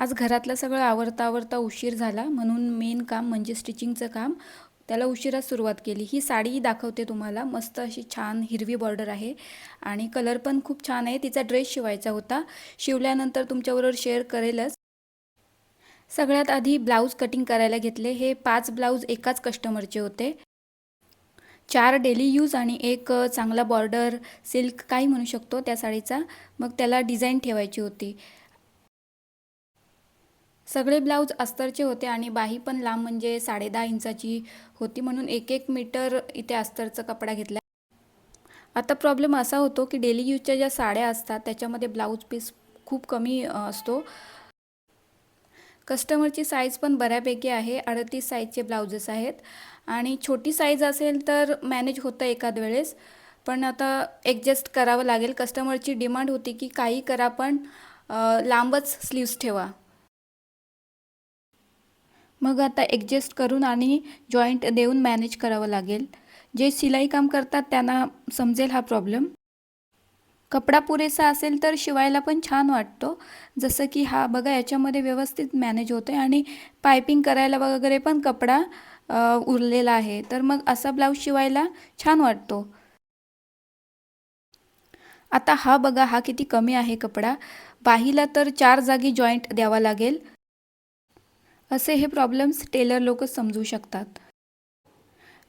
आज घरातलं सगळं आवरता आवरता उशीर झाला. म्हणून मेन काम म्हणजे स्टिचिंगचं काम. त्याला उशिरा सुरुवात केली. ही साडी दाखवते तुम्हाला. मस्त अशी छान हिरवी बॉर्डर आहे. आणि कलर पण खूप छान आहे. तिचा ड्रेस शिवायचा होता. शिवल्यानंतर तुमच्याबरोबर शेअर करेलच. सगळ्यात आधी ब्लाऊज कटिंग करायला घेतले. हे पाच ब्लाऊज एकाच कस्टमरचे होते. चार डेली यूज आणि एक चांगला बॉर्डर सिल्क काही म्हणू शकतो त्या साडीचा. मग त्याला डिझाईन ठेवायची होती. सगळे ब्लाऊज अस्तरचे होते आणि बाही पण लांब म्हणजे साडेदहा इंचाची होती म्हणून एक एक मीटर इथे अस्तरचा कपडा घेतला. आता प्रॉब्लेम असा होतो की डेली यूजच्या ज्या साड्या असतात त्याच्यामध्ये ब्लाऊज पीस खूप कमी असतो. कस्टमरची साईज पण बऱ्यापैकी आहे अडतीस साईजचे ब्लाउजेस आहेत. आणि छोटी साईज असेल तर मॅनेज होतं एखाद वेळेस पण आता ॲडजस्ट करावं लागेल. कस्टमरची डिमांड होती की काही करा पण लांबच स्लीव्स ठेवा. मग आता ॲडजस्ट करून आणि जॉईंट देऊन मॅनेज करावं लागेल. जे शिलाई काम करतात त्यांना समजेल हा प्रॉब्लेम कपडा पुरेसा असेल तर शिवायला पण छान वाटतो. जसं की हा बघा याच्यामध्ये व्यवस्थित मॅनेज होते आणि पायपिंग करायला वगैरे पण कपडा उरलेला आहे. तर मग असा ब्लाऊज शिवायला छान वाटतो. आता हा बघा हा किती कमी आहे कपडा. बाहीला तर चार जागी जॉईंट द्यावा लागेल. असे हे प्रॉब्लेम्स टेलर लोक समजू शकतात.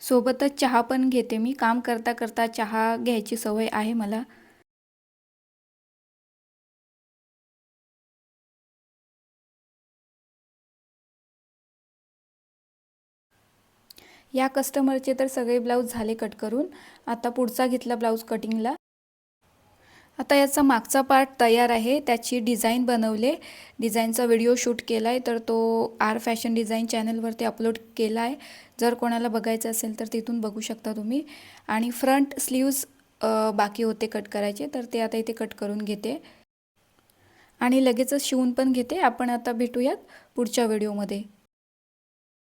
सोबतच चहा पण घेते मी. काम करता करता चहा घ्यायची सवय आहे मला. या कस्टमरचे तर सगळे ब्लाऊज झाले कट करून. आता पुढचा घेतला ब्लाऊज कटिंगला आता याचा मागचा पार्ट तयार आहे. त्याची डिझाईन बनवले. डिझाईनचा व्हिडिओ शूट केला आहे तर तो आर फॅशन डिझाईन चॅनलवरती अपलोड केला आहे जर कोणाला बघायचं असेल तर तिथून बघू शकता तुम्ही. आणि फ्रंट स्लीव्ज बाकी होते कट करायचे तर ते आता इथे कट करून घेते. आणि लगेचच शिवून पण घेते. आपण आता भेटूयात पुढच्या व्हिडिओमध्ये